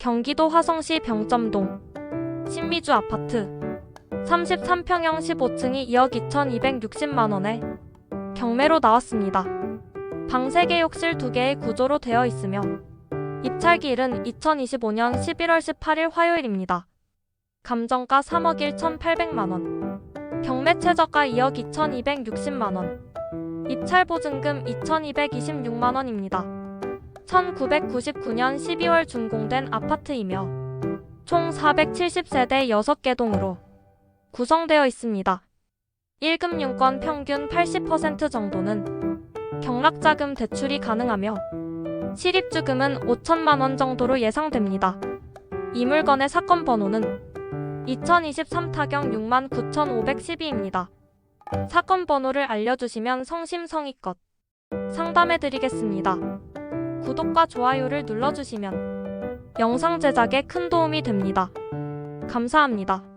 경기도 화성시 병점동 신미주 아파트 33평형 15층이 2억 2,260만 원에 경매로 나왔습니다. 방 3개 욕실 2개의 구조로 되어 있으며 입찰기일은 2025년 11월 18일 화요일입니다. 감정가 3억 1,800만 원. 경매 최저가 2억 2,260만 원. 입찰 보증금 2,226만 원입니다. 1999년 12월 준공된 아파트이며 총 470세대 6개 동으로 구성되어 있습니다. 1금 융권 평균 80% 정도는 경락자금 대출이 가능하며 실입주금은 5천만 원 정도로 예상됩니다. 이 물건의 사건 번호는 2023 타경 69,512입니다. 사건 번호를 알려주시면 성심성의껏 상담해드리겠습니다. 구독과 좋아요를 눌러주시면 영상 제작에 큰 도움이 됩니다. 감사합니다.